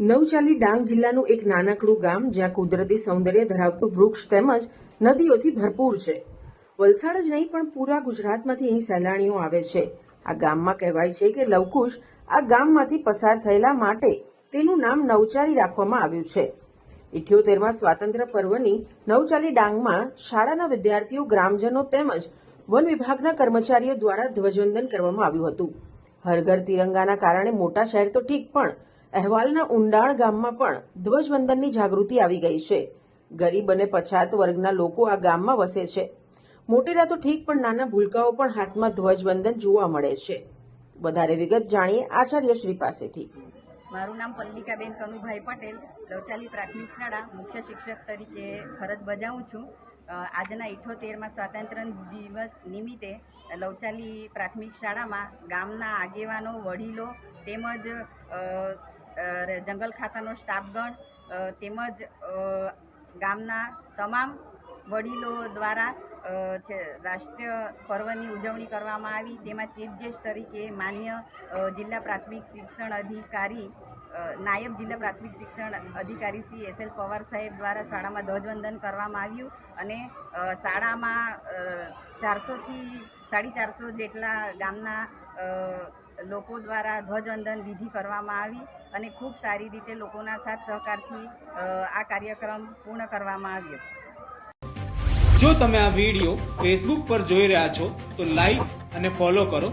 નવચાલી ડાંગ જિલ્લાનું એક નાનકડું ગામ, જ્યાં કુદરતી સૌંદર્ય ધરાવતું વૃક્ષ તેમજ નદીઓથી ભરપૂર છે. વલસાડ જ નહીં, પણ પૂરા ગુજરાતમાંથી અહીં સહેલાણીઓ આવે છે. આ ગામમાં કહેવાય છે કે લવકુશ આ ગામમાંથી પસાર થયેલા માટે તેનું નામ નવચાલી રાખવામાં આવ્યું છે. ઇઠ્યોતેરમાં સ્વાતંત્ર્ય પર્વની નવચાલી ડાંગમાં શાળાના વિદ્યાર્થીઓ, ગ્રામજનો તેમજ વન વિભાગના કર્મચારીઓ દ્વારા ધ્વજવંદન કરવામાં આવ્યું હતું. હરઘર તિરંગાના કારણે મોટા શહેર તો ઠીક, પણ અહેવાલના ઊંડાણ ગામમાં પણ ધ્વજવંદનની જાગૃતિ આવી ગઈ છે. ગરીબ અને પછાત વર્ગના લોકો આ ગામમાં વસે છે. મોટેરા તો ઠીક પણ નાના ભૂલકાઓ પણ હાથમાં ધ્વજવંદન જોવા મળે છે. વધારે વિગત જાણીએ આચાર્યશ્રી પાસેથી. મારું નામ પલ્લિકાબેન કનુભાઈ પટેલ, લવચાલી પ્રાથમિક શાળા, મુખ્ય શિક્ષક તરીકે ફરજ બજાવું છું. આજના ઇઠોતેરમાં સ્વાતંત્ર્ય દિવસ નિમિત્તે લવચાલી પ્રાથમિક શાળામાં ગામના આગેવાનો, વડીલો તેમજ જંગલ ખાતાનો સ્ટાફગણ તેમજ ગામના તમામ વડીલો દ્વારા છે, રાષ્ટ્રીય પર્વની ઉજવણી કરવામાં આવી. તેમાં ચીફ ગેસ્ટ તરીકે માન્ય જિલ્લા પ્રાથમિક શિક્ષણ અધિકારી નાયબ જિલ્લા પ્રાથમિક શિક્ષણ અધિકારી શ્રી એસ એલ પવાર સાહેબ દ્વારા શાળામાં ધ્વજવંદન કરવામાં આવ્યું અને શાળામાં ચારસોથી સાડી ચારસો જેટલા ગામના લોકો દ્વારા ધ્વજવંદન વિધિ કરવામાં આવી અને ખૂબ સારી રીતે લોકોના સાથ સહકારથી આ કાર્યક્રમ પૂર્ણ કરવામાં આવ્યો. જો તમે આ વીડિયો ફેસબુક પર જોઈ રહ્યા છો, તો લાઈક અને ફોલો કરો.